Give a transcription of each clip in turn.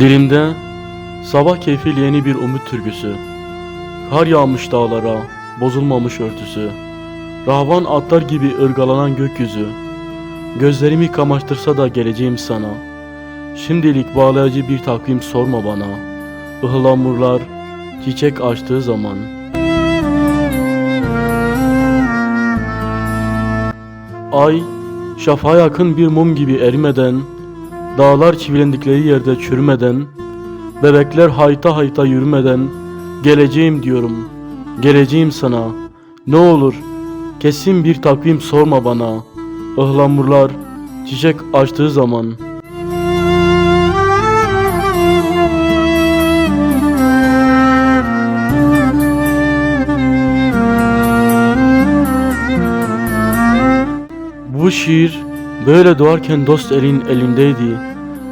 Dilimde sabah keyfiyle yeni bir umut türküsü. Kar yağmış dağlara, bozulmamış örtüsü. Rahvan atlar gibi ırgalanan gökyüzü. Gözlerimi kamaştırsa da geleceğim sana. Şimdilik bağlayıcı bir takvim sorma bana. Ihlamurlar çiçek açtığı zaman. Ay şafağa yakın bir mum gibi erimeden, dağlar çivilendikleri yerde çürümeden, bebekler hayta hayta yürümeden, geleceğim diyorum, geleceğim sana. Ne olur, kesin bir takvim sorma bana. Ihlamurlar çiçek açtığı zaman. Bu şiir böyle doğarken dost elin elimdeydi.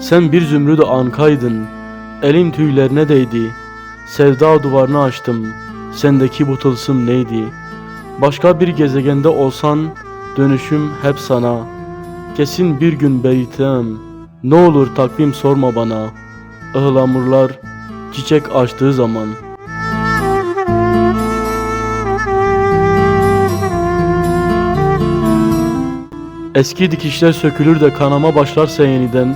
Sen bir zümrüdü ankaydın. Elin tüylerine değdi. Sevda duvarını açtım. Sendeki bu tılsım neydi? Başka bir gezegende olsan dönüşüm hep sana. Kesin bir gün beytem. Ne olur takvim sorma bana. Ihlamurlar çiçek açtığı zaman. Eski dikişler sökülür de kanama başlarsa yeniden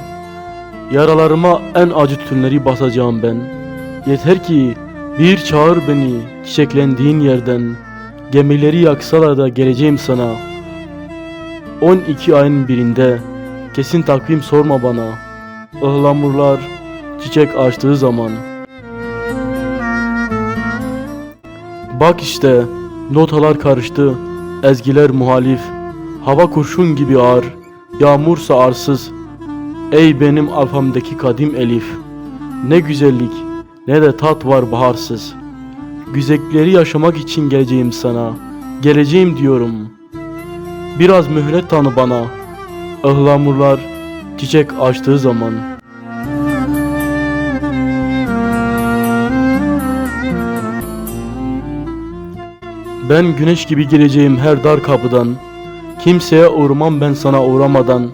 Yaralarıma en acı tütünleri basacağım ben. Yeter ki bir çağır beni çiçeklendiğin yerden Gemileri yaksalar da geleceğim sana. 12 ayın birinde Kesin takvim sorma bana. Ihlamurlar çiçek açtığı zaman. Bak işte notalar karıştı Ezgiler muhalif Hava kurşun gibi ağır, yağmursa arsız. Ey benim alfamdaki kadim elif, ne güzellik ne de tat var baharsız. Güzellikleri yaşamak için geleceğim sana, geleceğim diyorum. Biraz mühlet tanı bana, ıhlamurlar çiçek açtığı zaman. Ben güneş gibi geleceğim her dar kapıdan. Kimseye uğramam ben sana uğramadan.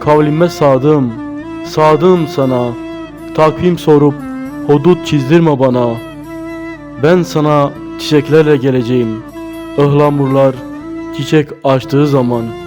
Kavlime sadığım, sadığım sana. Takvim sorup hudut çizdirme bana. Ben sana çiçeklerle geleceğim. Ihlamurlar çiçek açtığı zaman.''